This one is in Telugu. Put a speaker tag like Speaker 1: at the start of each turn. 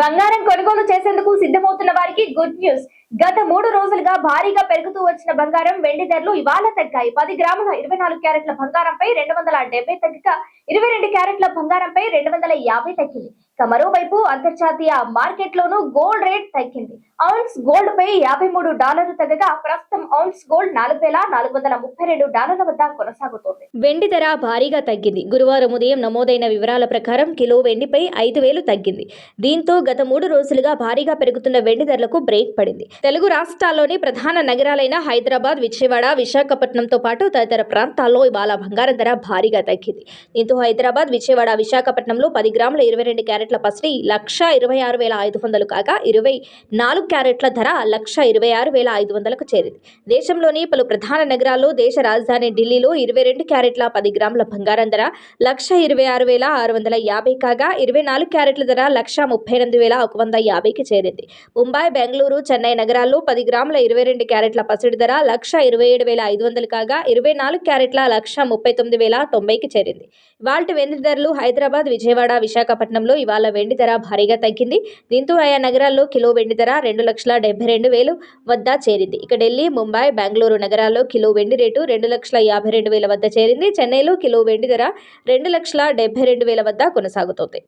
Speaker 1: బంగారం కొనుగోలు చేసేందుకు సిద్ధమవుతున్న వారికి గుడ్ న్యూస్. గత మూడు రోజులుగా భారీగా పెరుగుతూ వచ్చిన బంగారం వెండి ధరలు ఇవాళ తగ్గాయి. పది గ్రాముల ఇరవై నాలుగు క్యారెట్ల బంగారంపై రెండు వందల డెబ్బై తగ్గక ఇరవై రెండు క్యారెట్ల బంగారంపై రెండు వందల యాభై తగ్గింది. మరోవైపు అంతర్జాతీయ మార్కెట్లోనూ గోల్డ్ రేట్ తగ్గింది. ఔన్స్ గోల్డ్ పై యాభై మూడు డాలర్లు తగ్గగా ప్రస్తుతం ఔన్స్ గోల్డ్ నాలుగు వేల నాలుగు వందల ముప్పై రెండు డాలర్ల వద్ద కొనసాగుతోంది. వెండి ధర భారీగా తగ్గింది. గురువారం ఉదయం నమోదైన వివరాల ప్రకారం కిలో వెండిపై ఐదు వేలు తగ్గింది. దీంతో గత మూడు రోజులుగా భారీగా పెరుగుతున్న వెండి ధరలకు బ్రేక్ పడింది. తెలుగు రాష్ట్రాల్లోని ప్రధాన నగరాలైన హైదరాబాద్ విజయవాడ విశాఖపట్నంతో పాటు తదితర ప్రాంతాల్లో ఇవాళ బంగారం ధర భారీగా తగ్గింది. దీంతో హైదరాబాద్ విజయవాడ విశాఖపట్నంలో పది గ్రాముల ఇరవై రెండు క్యారెట్ క్యారెట్ల పసిడి లక్ష ఇరవై ఆరు వేల ఐదు వందలు కాగా ఇరవై నాలుగు క్యారెట్ల ధర లక్ష ఇరవై ఆరు వేల ఐదు వందలకు చేరింది. దేశంలోని పలు ప్రధాన నగరాల్లో దేశ రాజధాని ఢిల్లీలో ఇరవై రెండు క్యారెట్ల పది గ్రాముల బంగారం ధర లక్ష ఇరవై ఆరు వేల ఆరు వందల యాభై కాగా ఇరవై నాలుగు క్యారెట్ల ధర లక్ష ముప్పై ఎనిమిది వేల ఒక వంద యాభైకి చేరింది. ముంబై బెంగళూరు చెన్నై నగరాల్లో పది గ్రాముల ఇరవై రెండు క్యారెట్ల పసిడి ధర లక్ష ఇరవై ఏడు వేల ఐదు వందలు కాగా ఇరవై నాలుగు క్యారెట్ల లక్ష ముప్పై తొమ్మిది వేల తొంభైకి చేరింది. వాల్ట్ వెండి ధరలు హైదరాబాద్ విజయవాడ విశాఖపట్నంలో ఇవాళ వెండి ధర భారీగా తగ్గింది. దీంతో ఆయా నగరాల్లో కిలో వెండి ధర రెండు లక్షల డెబ్బై రెండు వేలు వద్ద చేరింది. ఇక ఢిల్లీ ముంబై బెంగళూరు నగరాల్లో కిలో వెండి రేటు రెండు లక్షల యాభై రెండు వేల వద్ద చేరింది. చెన్నైలో కిలో వెండి ధర రెండు లక్షల డెబ్బై రెండు వేల వద్ద కొనసాగుతోంది.